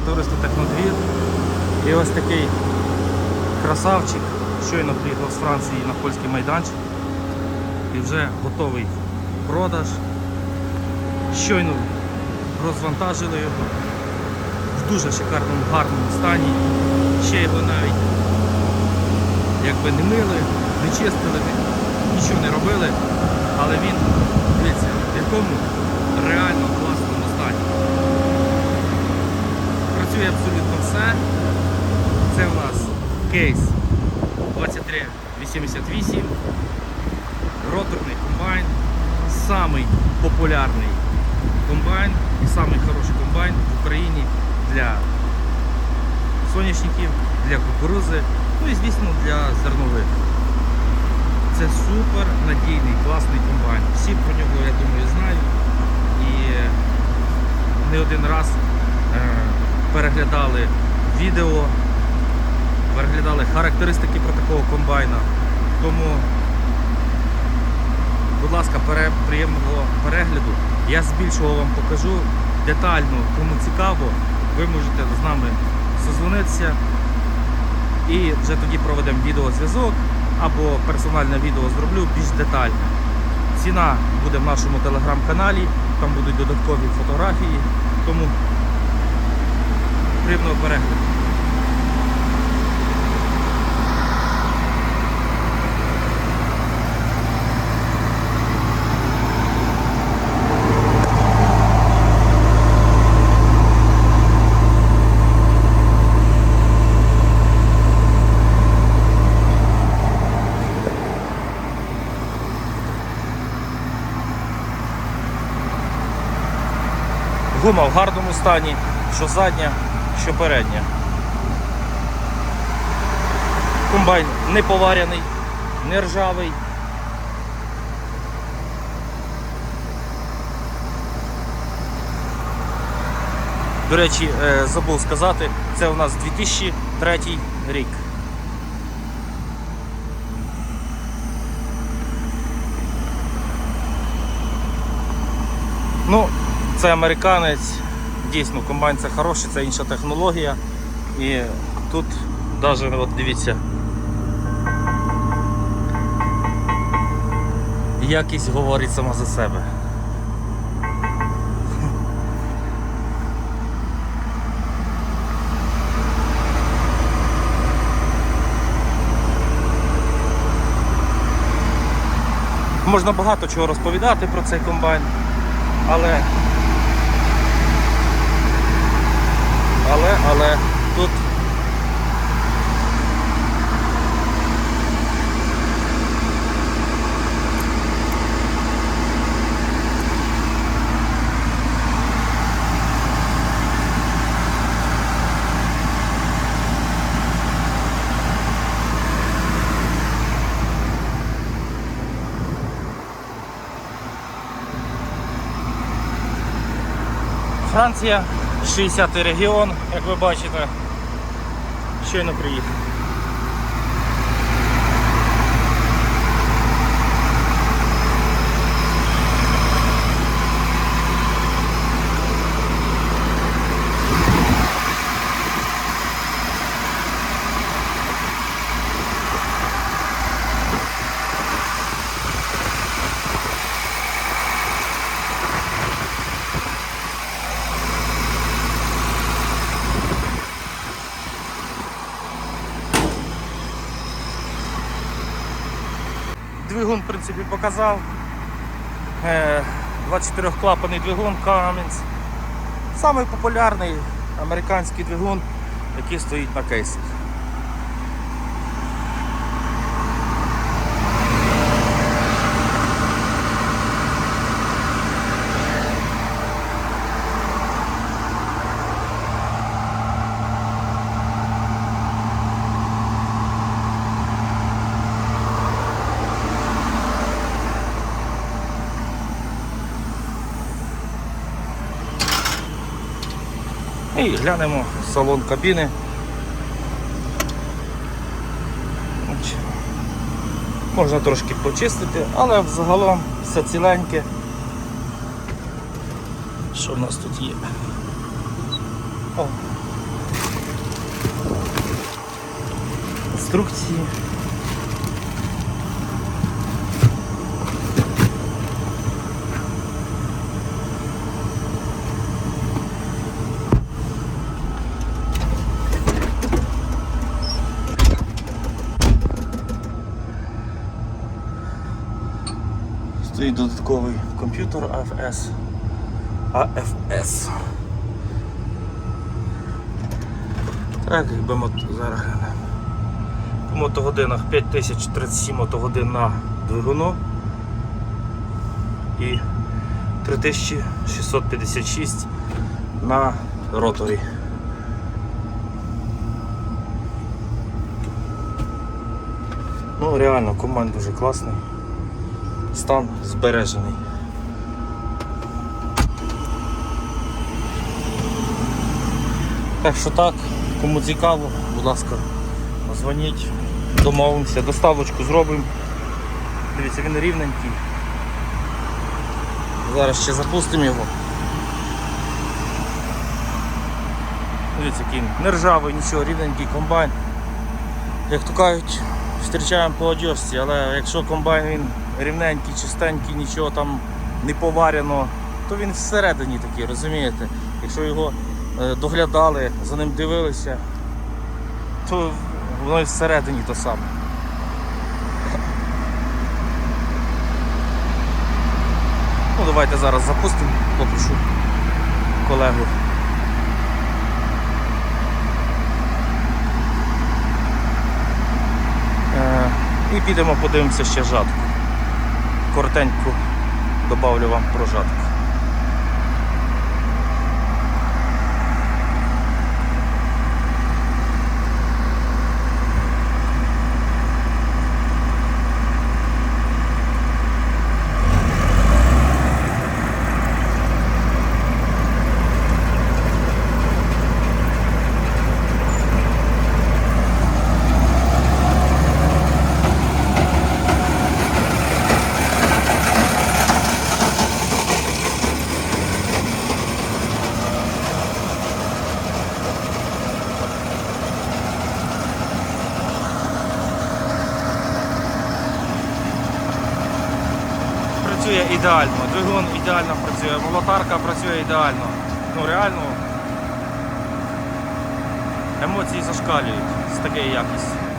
Вітаю товариство Технодвір. І ось такий красавчик щойно приїхав з Франції на польський майданчик і вже готовий продаж. Щойно розвантажили його в дуже шикарному, гарному стані. Ще його навіть якби не мили, не чистили, нічого не робили, але він, дивіться, в якому реально класному стані. Працює абсолютно все. Це у нас кейс 2388, роторний комбайн, самий популярний комбайн і самий хороший комбайн в Україні для соняшників, для кукурузи, ну і звісно для зернових. Це супер надійний, класний комбайн. Всі про нього, я думаю, знають. І не один раз е, переглядали відео, переглядали характеристики про такого комбайна. Тому, будь ласка, приємного перегляду. Я збільшого вам покажу детально, кому цікаво, ви можете з нами созвонитися і вже тоді проведемо відеозв'язок або персональне відео зроблю більш детально. Ціна буде в нашому телеграм-каналі, там будуть додаткові фотографії, тому приємного перегляду. Гума в гарному стані, що задня, що передня. Комбайн не поваряний, не ржавий. До речі, е, забув сказати, це у нас 2003 рік. Ну, це американець, дійсно, комбайн це хороший, це інша технологія. І тут навіть от дивіться. Якість говорить сама за себе. Можна багато чого розповідати про цей комбайн, але але, але тут Франція, 60-й регіон, як ви бачите, щойно приїхав. Двигун, в принципі, показав. 24-клапаний двигун Cummins. Самий популярний американський двигун, який стоїть на кейсах. І глянемо салон кабіни. Можна трошки почистити, але взагалом все ціленьке. Що в нас тут є? потрапав. Інструкції. Стоїть додатковий комп'ютер AFS. AFS. Так, якби мот... зараз. По мотогодинах 5037 мотогодин на двигуну і 3656 на роторі. Ну реально команд дуже класний. Стан збережений. Так що так, кому цікаво, будь ласка, дзвоніть, домовимося, доставочку зробимо. Дивіться, він рівненький. Зараз ще запустимо його. Дивіться, який він не ржавий, нічого, рівненький комбайн. Як то кажуть, зустрічаємо по одежці, але якщо комбайн він рівненький, чистенький, нічого там не поварено, то він всередині такий, розумієте? Якщо його е, доглядали, за ним дивилися, то воно і всередині то саме. Ну, давайте зараз запустимо, попрошу колегу. І підемо подивимося ще жатку. Коротенько добавлю вам про жатку. Працює ідеально, двигун ідеально працює, волотарка працює ідеально. Ну реально емоції зашкалюють з такої якості.